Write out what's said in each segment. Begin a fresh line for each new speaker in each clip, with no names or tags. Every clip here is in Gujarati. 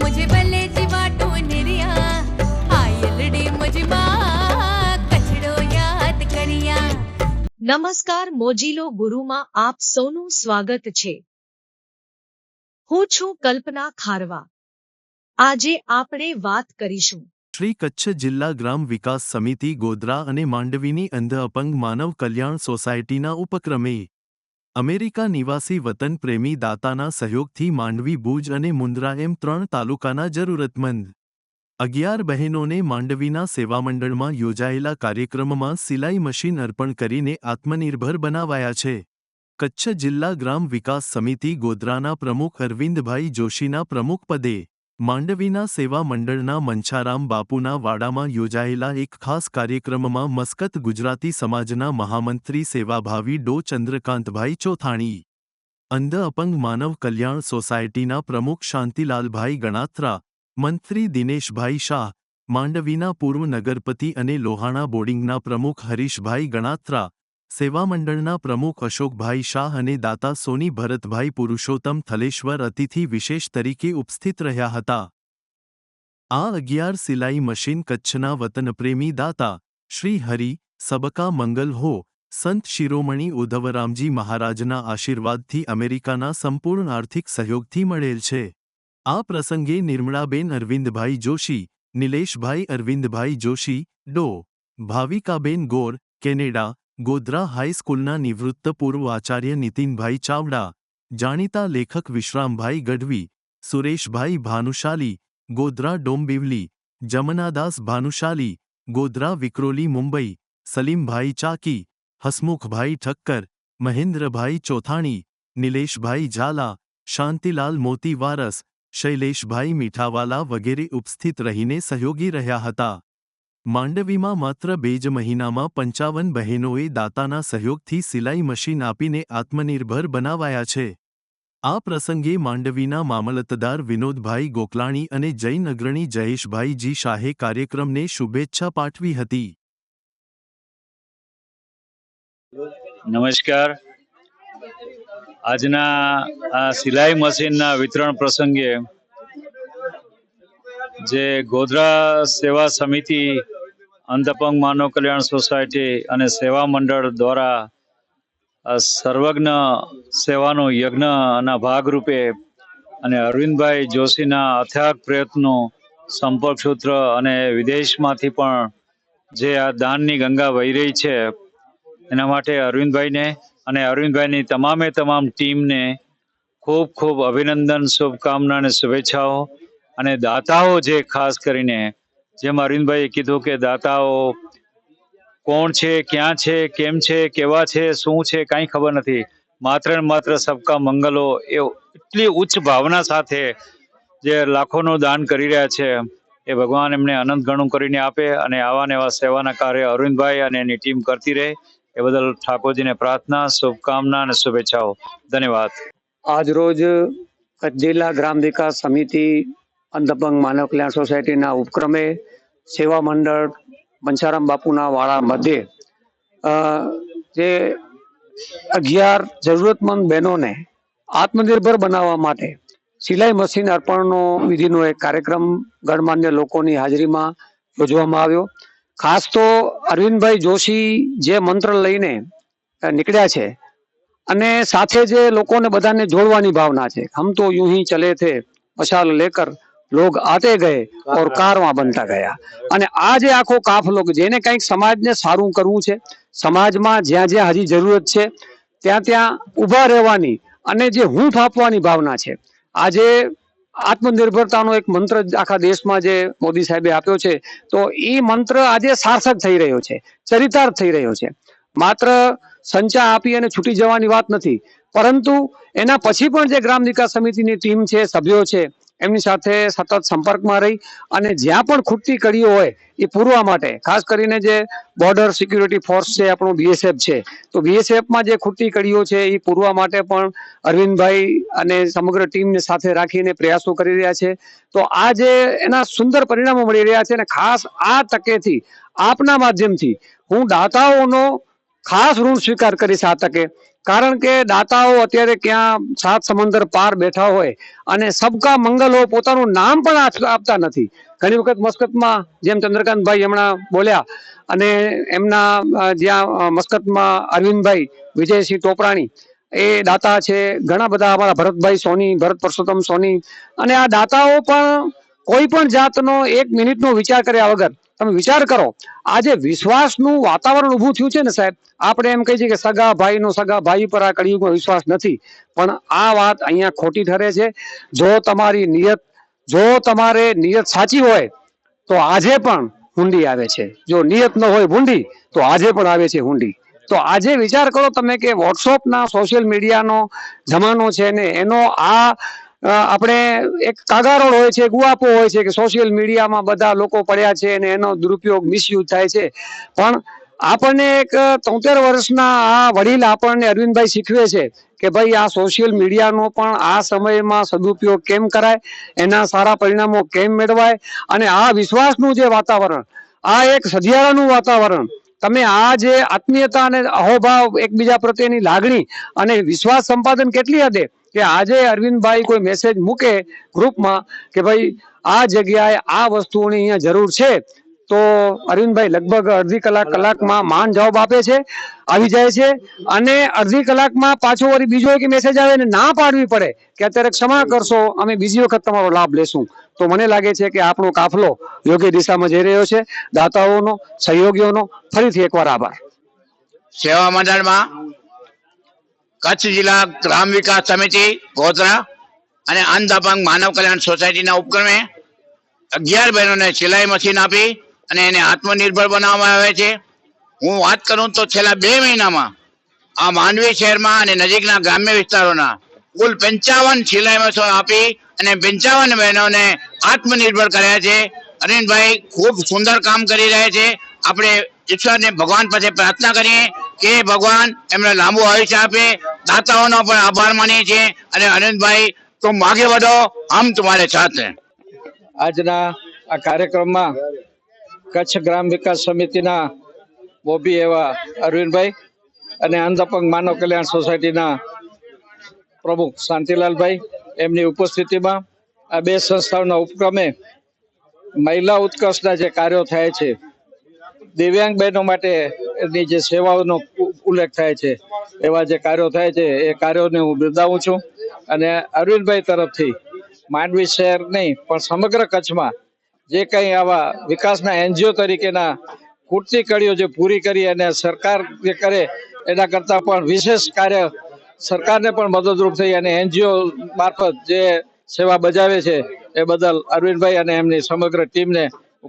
मुझे भले जीवा टोनरिया आयलडी मुझमा कचड़ो યાદ કરિયા
નમસ્કાર મોજીલો ગુરુમાં આપ સૌનું સ્વાગત છે હું છું કલ્પના ખારવા આજે આપણે વાત કરીશું
શ્રી કચ્છ જિલ્લા ગ્રામ વિકાસ સમિતિ ગોધરા અને માંડવીની અંધ અપંગ માનવ કલ્યાણ સોસાયટીના ઉપક્રમે અમેરિકા નિવાસી વતન પ્રેમી દાતાના સહયોગથી માંડવી ભુજ અને મુન્દ્રા એમ ત્રણ તાલુકાના જરૂરતમંદ અગિયાર બહેનોને માંડવીના સેવામંડળમાં યોજાયેલા કાર્યક્રમમાં સિલાઈ મશીન અર્પણ કરીને આત્મનિર્ભર બનાવાયા છે. કચ્છ જિલ્લા ગ્રામ વિકાસ સમિતિ ગોધરાના પ્રમુખ અરવિંદભાઈ જોશીના પ્રમુખ પદે માંડવીના સેવા મંડળના મંછારામ બાપુના વાડામાં યોજાયેલા એક ખાસ કાર્યક્રમમાં મસ્કત ગુજરાતી સમાજના મહામંત્રી સેવાભાવી ડો. ચંદ્રકાંતભાઈ ચોથાણી, અંધ અપંગ માનવ કલ્યાણ સોસાયટીના પ્રમુખ શાંતિલાલભાઈ ગણાત્રા, મંત્રી દિનેશભાઈ શાહ, માંડવીના પૂર્વ નગરપતિ અને લોહાણા બોર્ડિંગના પ્રમુખ હરીશભાઈ ગણાત્રા સેવા મંડળના પ્રમુખ અશોકભાઈ શાહ અને દાતા સોની ભરતભાઈ પુરુષોત્તમ થલેશ્વર અતિથિ વિશેષ તરીકે ઉપસ્થિત રહ્યા હતા. આ અગિયાર સિલાઈ મશીન કચ્છના વતનપ્રેમી દાતા શ્રી હરિ, સબકા મંગલ હો, સંત શિરોમણી ઉધવરામજી મહારાજના આશીર્વાદથી અમેરિકાના સંપૂર્ણ આર્થિક સહયોગથી મળેલ છે. આ પ્રસંગે નિર્મળાબેન અરવિંદભાઈ જોશી, નિલેશભાઈ અરવિંદભાઈ જોશી, ડો. ભાવિકાબેન ગોર, કેનેડા ગોધરા હાઈસ્કૂલના નિવૃત્ત પૂર્વ આચાર્ય નીતિનભાઈ ચાવડા, જાણીતા લેખક વિશ્રામભાઈ ગઢવી, સુરેશભાઈ ભાનુશાલી, ગોધરા ડોંબિવલી, જમનાદાસ ભાનુશાલી, ગોધરા વિક્રોલી મુંબઈ, સલીમભાઈ ચાકી, હસમુખભાઈ ઠક્કર, મહેન્દ્રભાઈ ચોથાણી, નિલેશભાઈ ઝાલા, શાંતિલાલ મોતી વારસ શૈલેષભાઈ મીઠાવાલા વગેરે ઉપસ્થિત રહીને સહયોગી રહ્યા હતા. માંડવીમાં માત્ર બે જ મહિનામાં પંચાવન બહેનોએ દાતાના સહયોગથી સિલાઈ મશીન આપીને આત્મનિર્ભર બનાવાયા છે. આ પ્રસંગે માંડવીના મામલતદાર વિનોદભાઈ ગોકલાણી અને જૈન અગ્રણી જયેશભાઈ જી શાહે કાર્યક્રમને શુભેચ્છા પાઠવી હતી.
નમસ્કાર. આજના આ સિલાઈ મશીનના વિતરણ પ્રસંગે જે ગોધરા સેવા સમિતિ અંધપંગ માનવ કલ્યાણ સોસાયટી અને સેવા મંડળ દ્વારા સર્વજ્ઞ સેવાનો યજ્ઞના ભાગરૂપે અને અરવિંદભાઈ જોશીના અથાગ પ્રયત્નો, સંપર્ક સૂત્ર અને વિદેશમાંથી પણ જે આ દાનની ગંગા વહી રહી છે, એના માટે અરવિંદભાઈને અને અરવિંદભાઈની તમામે તમામ ટીમને ખૂબ ખૂબ અભિનંદન, શુભકામના અને શુભેચ્છાઓ અને દાતાઓ જે ખાસ કરીને જેમ અરવિંદભાઈએ કીધું કે દાતાઓ, કોણ છે, ક્યાં છે, કેમ છે, કેવા છે, શું છે, કાંઈ ખબર નથી. માત્ર ને માત્ર સબકા મંગલો એ એટલી ઉચ્ચ ભાવના સાથે જે લાખોનું દાન કરી રહ્યા છે, એ ભગવાન એમને અનંત ગણું કરીને આપે અને આવા ને એવા સેવાના કાર્ય અરવિંદભાઈ અને એની ટીમ કરતી રહે. એ બદલ ઠાકોરજીને પ્રાર્થના, શુભકામના અને શુભેચ્છાઓ. ધન્યવાદ.
આજ રોજ જિલ્લા ગ્રામ વિકાસ સમિતિ અંધપંગ માનવ કલ્યાણ સોસાયટીના ઉપક્રમે સેવા મંડળ બંસારામ બાપુના વાળા મધ્યે જે અગિયાર જરૂરતમંદ બહેનોને આત્મનિર્ભર બનાવવા માટે સિલાઈ મશીન અર્પણનો વિધિનો એક કાર્યક્રમ ગણમાન્ય લોકોની હાજરીમાં યોજવામાં આવ્યો. ખાસ તો અરવિંદભાઈ જોશી જે મંત્ર લઈને નીકળ્યા છે અને સાથે જે લોકોને બધાને જોડવાની ભાવના છે. હમ તો યુ હી ચલે થે, મશાલ લેકર લોગ આતે ગયે ઓર કારવા બનતા ગયા અને આ જે આખો કાફલો જેને કંઈક સમાજને સારું કરવું છે સમાજમાં જ્યાં જ્યાં હજી જરૂરત છે ત્યાં ત્યાં ઊભા રહેવાની અને જે હૂંફ આપવાની ભાવના છે. આજે આત્મનિર્ભરતાનો એક મંત્ર આખા દેશમાં જે મોદી સાહેબે આપ્યો છે તો એ મંત્ર આજે સાર્થક થઈ રહ્યો છે ચરિતાર્થ થઈ રહ્યો છે. માત્ર સંચા આપી અને છૂટી જવાની વાત નથી પરંતુ એના પછી પણ જે ગ્રામ વિકાસ સમિતિની ટીમ છે સભ્યો છે એમની સાથે સતત સંપર્કમાં રહી અને જ્યાં પણ ખૂટતી કડીઓ હોય એ પૂરવા માટે, ખાસ કરીને જે બોર્ડર સિક્યુરિટી ફોર્સ છે, આપણું બીએસએફ છે, તો બીએસએફમાં જે ખૂટતી કડીઓ છે એ પૂરવા માટે પણ અરવિંદભાઈ અને સમગ્ર ટીમને સાથે રાખીને પ્રયાસો કરી રહ્યા છે. તો આ જે એના સુંદર પરિણામો મળી રહ્યા છે અને ખાસ આ તકેથી, આપના માધ્યમથી હું દાતાઓનો ખાસ ઋણ સ્વીકાર કરીશ આ તકે. કારણ કે દાતાઓ અત્યારે ક્યાં સાત સમંદર પાર બેઠા હોય અને સબકા મંગલ પોતાનું નામ પણ આપ- આપતા નથી. ઘણી વખત મસ્કતમાં જેમ ચંદ્રકાંતભાઈ હમણાં બોલ્યા અને એમના જ્યાં મસ્કતમાં અરવિંદભાઈ, વિજયસિંહ ટોપરાણી, એ દાતા છે, ઘણા બધા અમારા ભરતભાઈ સોની, ભરત પરસોત્તમ સોની. અને આ દાતાઓ પણ કોઈ પણ જાતનો એક મિનિટનો વિચાર કર્યા વગર તમે વિચાર કરો, આજે વિશ્વાસનું વાતાવરણ ઊભું થયું છે ને સાહેબ, આપણે એમ કહીએ છીએ કે સગા ભાઈનો સગા ભાઈ પર આ કળિયુગમાં વિશ્વાસ નથી, પણ આ વાત અહીંયા ખોટી ઠરે છે. જો તમારી નિયત, જો તમારે નિયત સાચી હોય, તો આજે પણ હુંડી આવે છે. જો નિયત ન હોય ભૂંડી, તો આજે પણ આવે છે હુંડી. તો આજે વિચાર કરો તમે કે વોટ્સઅપના સોશિયલ મીડિયાનો જમાનો છે ને, એનો આ આપણે એક કાગારોળ હોય છે ગુઆપો હોય છે કે સોશિયલ મીડિયામાં બધા લોકો પડ્યા છે અને એનો દુરુપયોગ મિસયુઝ થાય છે. પણ આપણને એક તોતેર વર્ષના આ વડીલ આપણને અરવિંદભાઈ શીખવે છે કે ભાઈ આ સોશિયલ મીડિયાનો પણ આ સમયમાં સદુપયોગ કેમ કરાય, એના સારા પરિણામો કેમ મેળવાય અને આ વિશ્વાસનું જે વાતાવરણ, આ એક સધિયારાનું વાતાવરણ, તમે આ જે આત્મીયતા અને અહોભાવ એકબીજા પ્રત્યેની લાગણી અને વિશ્વાસ સંપાદન કેટલી હદે કે આજે અરવિંદભાઈ કોઈ મેસેજ મૂકે ગ્રુપમાં કે ભાઈ, આ જગ્યાએ આ વસ્તુઓની અહીંયા જરૂર છે, તો અરવિંદભાઈ લગભગ અડધી કલાક કલાકમાં માન જવાબ આપે છે, આવી જાય છે, અને અડધી કલાકમાં પાછો વળી બીજો એક મેસેજ આવે ને ના પાડવી પડે, કે અત્યારે ક્ષમા કરશો, અમે બીજી વખત તમારો લાભ લેશું. તો મને લાગે છે કે આપણો કાફલો યોગ્ય દિશામાં જઈ રહ્યો છે, દાતાઓનો, સહયોગીઓનો, ફરીથી એકવાર આભાર.
સેવા મંડળમાં કચ્છ જિલ્લા ગ્રામ વિકાસ સમિતિ, ગોધરા અને અપંગ માનવ કલ્યાણ સોસાયટીના ઉપક્રમે અગિયાર બહેનોને સિલાઈ મશીન આપી અને એને આત્મનિર્ભર બનાવવામાં આવે છે. હું વાત કરું તો છેલ્લા બે મહિનામાં આ માંડવી શહેરમાં અને નજીકના ગ્રામ્ય વિસ્તારોના કુલ પંચાવન સિલાઈ મશીન આપી અને પંચાવન બહેનોને આત્મનિર્ભર કર્યા છે. અરવિંદભાઈ ખૂબ સુંદર કામ કરી રહ્યા છે. આપણે ઈશ્વરને ભગવાન પાસે પ્રાર્થના કરીએ કે ભગવાન એમને લાંબુ આયુષ્ય આપે દાતાઓનો પણ આભાર માનીએ છીએ અને અનંતભાઈ, તો માગે વધો, આમ તમારે સાથે.
આજના આ કાર્યક્રમમાં કચ્છ ગ્રામ વિકાસ સમિતિના મોભી એવા અરવિંદભાઈ અને અંધપંગ માનવ કલ્યાણ સોસાયટીના પ્રમુખ શાંતિલાલભાઈ એમની ઉપસ્થિતિમાં આ બે સંસ્થાઓના ઉપક્રમે મહિલા ઉત્કર્ષના જે કાર્યો થાય છે દિવ્યાંગ બહેનો માટે એની જે સેવાઓનો ઉલ્લેખ થાય છે એવા જે કાર્યો થાય છે, એ કાર્યોને હું બિરદાવું છું. અને અરવિંદભાઈ તરફથી માંડવી શહેર નહીં, પણ સમગ્ર કચ્છમાં જે કંઈ આવા વિકાસના એનજીઓ તરીકેના પૂરતી કડીઓ જે પૂરી કરી અને સરકાર જે કરે, એના કરતાં પણ વિશેષ કાર્ય સરકારને પણ મદદરૂપ થઈ અને એનજીઓ મારફત જે સેવા બજાવે છે, એ બદલ અરવિંદભાઈ અને એમની સમગ્ર ટીમને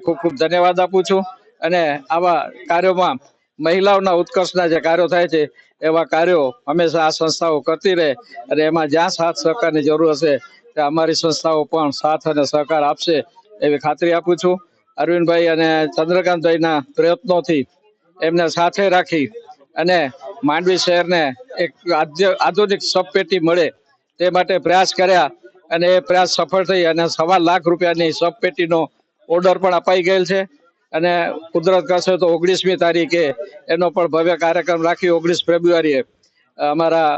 ખૂબ ખૂબ ધન્યવાદ આપું છું. અને આવા કાર્યોમાં મહિલાઓના ઉત્કર્ષના જે કાર્યો થાય છે, એવા કાર્યો હંમેશા આ સંસ્થાઓ કરતી રહે અને એમાં જ્યાં સાથ સહકારની જરૂર હશે, ત્યાં અમારી સંસ્થાઓ પણ સાથ અને સહકાર આપશે એવી ખાતરી આપું છું. અરવિંદભાઈ અને ચંદ્રકાંતભાઈના પ્રયત્નોથી એમને સાથે રાખી અને માંડવી શહેરને એક આધુનિક સબપેટી મળે તે માટે પ્રયાસ કર્યા અને એ પ્રયાસ સફળ થઈ અને સવા લાખ રૂપિયાની સબપેટીનો ઓર્ડર પણ અપાઈ ગયેલ છે. અને કુદરત કરશે તો ઓગણીસમી તારીખે એનો પણ ભવ્ય કાર્યક્રમ રાખી ઓગણીસ ફેબ્રુઆરીએ અમારા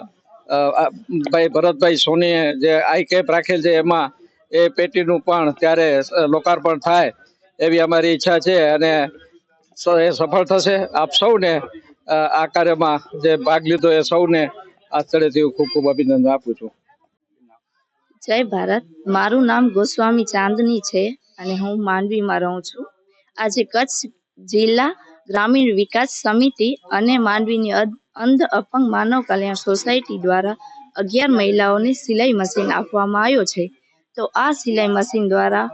ભાઈ ભરતભાઈ સોનીએ જે આઈ કેમ્પ રાખેલ છે એમાં એ પેટીનું પણ ત્યારે લોકાર્પણ થાય એવી અમારી ઈચ્છા છે અને એ સફળ થશે. આપ સૌને આ કાર્યમાં જે ભાગ લીધો એ સૌને આ સ્થળેથી હું ખૂબ ખૂબ અભિનંદન આપું છું.
જય ભારત. મારું નામ ગોસ્વામી ચાંદની છે અને હું માંડવીમાં રહું છું. આજે કચ્છ જિલ્લા ગ્રામીણ વિકાસ સમિતિ અને માંડવીની અધ- અપંગ માનવ કલ્યાણ સોસાયટી દ્વારા અગિયાર મહિલાઓને સિલાઈ મશીન આપવામાં આવ્યો છે. તો આ સિલાઈ મશીન દ્વારા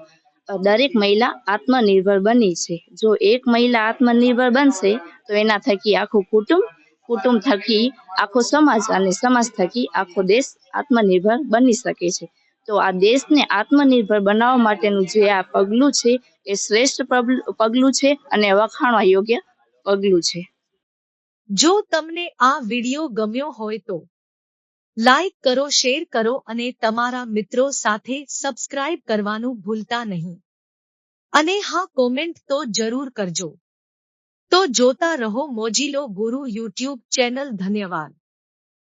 દરેક મહિલા આત્મનિર્ભર બની છે. જો એક મહિલા આત્મનિર્ભર બનશે, તો એના થકી આખું કુટુંબ કુટુંબ થકી આખો સમાજ અને સમાજ થકી આખો દેશ આત્મનિર્ભર બની શકે છે. તો આ દેશને આત્મનિર્ભર બનાવવા માટેનું જે આ પગલું છે એ શ્રેષ્ઠ પગલું- છે અને વખાણવા યોગ્ય પગલું છે.
જો તમને આ વિડિયો ગમ્યો હોય તો લાઈક કરો, શેર કરો અને તમારા મિત્રો સાથે સબસ્ક્રાઇબ કરવાનું ભૂલતા નહીં. અને હા, કોમેન્ટ તો જરૂર કરજો. તો જોતા રહો મોજીલો ગુરુ યુટ્યુબ ચેનલ. ધન્યવાદ.